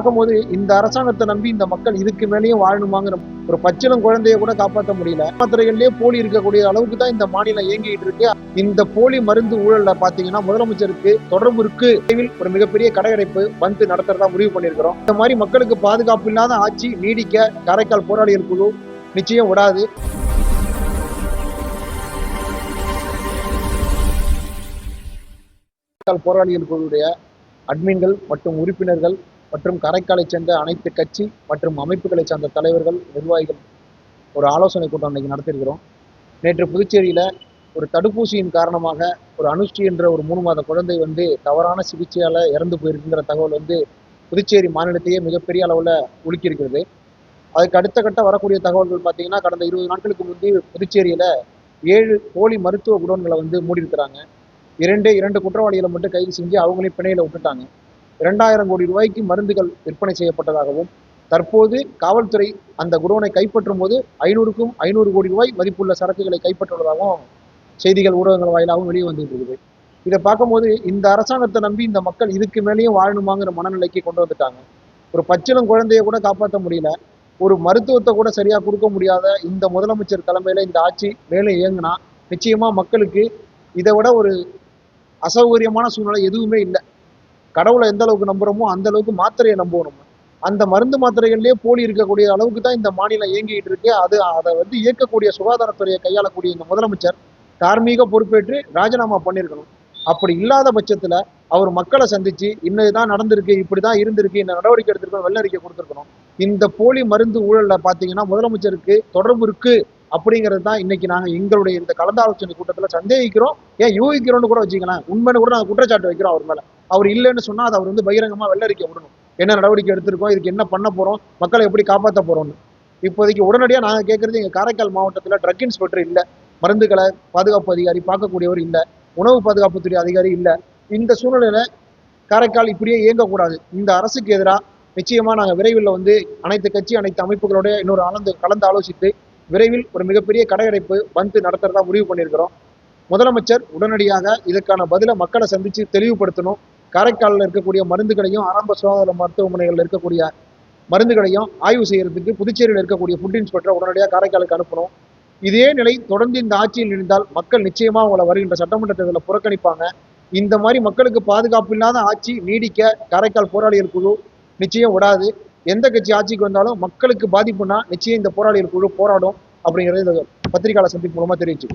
பார்க்கும்போது இந்த அரசாங்கத்தை நம்பி இந்த மக்கள் இதுக்கு மேலேயும் வாழணுமாங்கிற ஒரு பச்சிலம் குழந்தைய கூட காப்பாற்ற முடியல. மாத்திரைகள்லயே போலி இருக்கக்கூடிய அளவுக்கு தான் இந்த மாநிலம் இயங்கிட்டு இருக்கு. இந்த போலி மருந்து ஊழல்ல பாத்தீங்கன்னா முதலமைச்சருக்கு தொடர்பு இருக்கு. ஒரு மிகப்பெரிய கடையடைப்பு வந்து நடத்துறதா முடிவு பண்ணியிருக்கிறோம். இந்த மாதிரி மக்களுக்கு பாதுகாப்பு இல்லாத ஆட்சி நீடிக்க காரைக்கால் போராளிகள் குழு நிச்சயம் விடாது. போராளிகள் குழுவுடைய அட்மின்கள் மற்றும் உறுப்பினர்கள் மற்றும் காரைக்காலை சேர்ந்த அனைத்து கட்சி மற்றும் அமைப்புகளை சார்ந்த தலைவர்கள் நிர்வாகிகள் ஒரு ஆலோசனை கூட்டம் இன்னைக்கு நடத்தியிருக்கிறோம். நேற்று புதுச்சேரியில் ஒரு தடுப்பூசியின் காரணமாக ஒரு அனுஷ்டி என்ற ஒரு மூணு மாத குழந்தை வந்து தவறான சிகிச்சையால் இறந்து போயிருக்குங்கிற தகவல் வந்து புதுச்சேரி மாநிலத்தையே மிகப்பெரிய அளவில் உலுக்கியிருக்கிறது. அதுக்கு அடுத்த கட்ட வரக்கூடிய தகவல்கள் பார்த்தீங்கன்னா கடந்த இருபது நாட்களுக்கு முந்தி புதுச்சேரியில் ஏழு போலி மருத்துவ குடோன்களை வந்து மூடியிருக்கிறாங்க. இரண்டே இரண்டு குற்றவாளிகளை மட்டும் கைது செஞ்சு அவங்களையும் பிணையில் விட்டுட்டாங்க. இரண்டாயிரம் கோடி ரூபாய்க்கு மருந்துகள் விற்பனை செய்யப்பட்டதாகவும் தற்போது காவல்துறை அந்த குடோனை கைப்பற்றும் போது ஐநூறுக்கும் ஐநூறு கோடி ரூபாய் மதிப்புள்ள சரக்குகளை கைப்பற்றுவதாகவும் செய்திகள் ஊடகங்கள் வாயிலாகவும் வெளியே வந்துட்டு இருக்குது. இதை பார்க்கும்போது இந்த அரசாங்கத்தை நம்பி இந்த மக்கள் இதுக்கு மேலேயும் வாழணுமாங்கிற மனநிலைக்கு கொண்டு வந்துட்டாங்க. ஒரு பச்சிளம் குழந்தைய கூட காப்பாற்ற முடியல. ஒரு மருத்துவத்தை கூட சரியாக கொடுக்க முடியாத இந்த முதலமைச்சர் தலைமையில் இந்த ஆட்சி மேலே இயங்குனா நிச்சயமாக மக்களுக்கு இதை விட ஒரு அசௌகரியமான சூழ்நிலை எதுவுமே இல்லை. கடவுளை எந்த அளவுக்கு நம்புறோமோ அந்த அளவுக்கு மாத்திரையை நம்புவோம் நம்ம. அந்த மருந்து மாத்திரைகள்லயே போலி இருக்கக்கூடிய அளவுக்கு தான் இந்த மாநிலம் இயங்கிட்டு இருக்கு. அது அதை வந்து இயக்கக்கூடிய சுகாதாரத்துறையை கையாளக்கூடிய இந்த முதலமைச்சர் தார்மீக பொறுப்பேற்று ராஜினாமா பண்ணியிருக்கணும். அப்படி இல்லாத பட்சத்துல அவர் மக்களை சந்திச்சு இன்னதுதான் நடந்திருக்கு இப்படிதான் இருந்திருக்கு இந்த நடவடிக்கை எடுத்திருக்கணும் வெள்ளரிக்கை கொடுத்துருக்கணும். இந்த போலி மருந்து ஊழல்ல பாத்தீங்கன்னா முதலமைச்சருக்கு தொடர்பு இருக்கு. அப்படிங்கிறது தான் இன்னைக்கு நாங்கள் எங்களுடைய இந்த கலந்தாலோசனை கூட்டத்தில் சந்தேகிக்கிறோம். ஏன் யூகிக்கிறோம்னு கூட வச்சுக்கலாம் உண்மைன்னு கூட நாங்கள் குற்றச்சாட்டு வைக்கிறோம் அவர் மேலே. அவர் இல்லைன்னு சொன்னால் அதை அவர் வந்து பகிரங்கமாக வெள்ளரிக்க விடணும். என்ன நடவடிக்கை எடுத்திருக்கோம் இதுக்கு என்ன பண்ண போறோம் மக்களை எப்படி காப்பாற்ற போறோம்னு. இப்போதைக்கு உடனடியாக நாங்கள் கேட்கறது எங்கள் காரைக்கால் மாவட்டத்தில் ட்ரக் இன்ஸ்பெக்டர் இல்லை மருந்துகளை பாதுகாப்பு அதிகாரி பார்க்கக்கூடியவர் இல்லை உணவு பாதுகாப்புத்துறை அதிகாரி இல்லை. இந்த சூழ்நிலையில காரைக்கால் இப்படியே இயங்கக்கூடாது. இந்த அரசுக்கு எதிராக நிச்சயமா நாங்கள் விரைவில் வந்து அனைத்து கட்சி அனைத்து அமைப்புகளோட இன்னொரு ஆனந்து கலந்து ஆலோசித்து விரைவில் ஒரு மிகப்பெரிய கடையடைப்பு பந்து நடத்துறதா முடிவு பண்ணியிருக்கிறோம். முதலமைச்சர் உடனடியாக இதற்கான பதிலை மக்களை சந்திச்சு தெளிவுபடுத்தணும். காரைக்காலில் இருக்கக்கூடிய மருந்துகளையும் ஆரம்ப சுகாதார மருத்துவமனைகளில் இருக்கக்கூடிய மருந்துகளையும் ஆய்வு செய்யறதுக்கு புதுச்சேரியில் இருக்கக்கூடிய ஃபுட் இன்ஸ்பெக்டரை உடனடியாக காரைக்காலுக்கு அனுப்பணும். இதே நிலை தொடர்ந்து இந்த ஆட்சியில் இருந்தால் மக்கள் நிச்சயமா அவங்களை வருகின்ற சட்டமன்ற தேர்தலில் புறக்கணிப்பாங்க. இந்த மாதிரி மக்களுக்கு பாதுகாப்பு இல்லாத ஆட்சி நீடிக்க காரைக்கால் போராளிகள் குழு நிச்சயம் விடாது. எந்த கட்சி ஆட்சிக்கு வந்தாலும் மக்களுக்கு பாதிப்புனா நிச்சயம் இந்த போராளிகள் குழு போராடும் அப்படிங்கிறது இந்த பத்திரிகையாளர் சந்திப்பு மூலமாக தெரிவிச்சு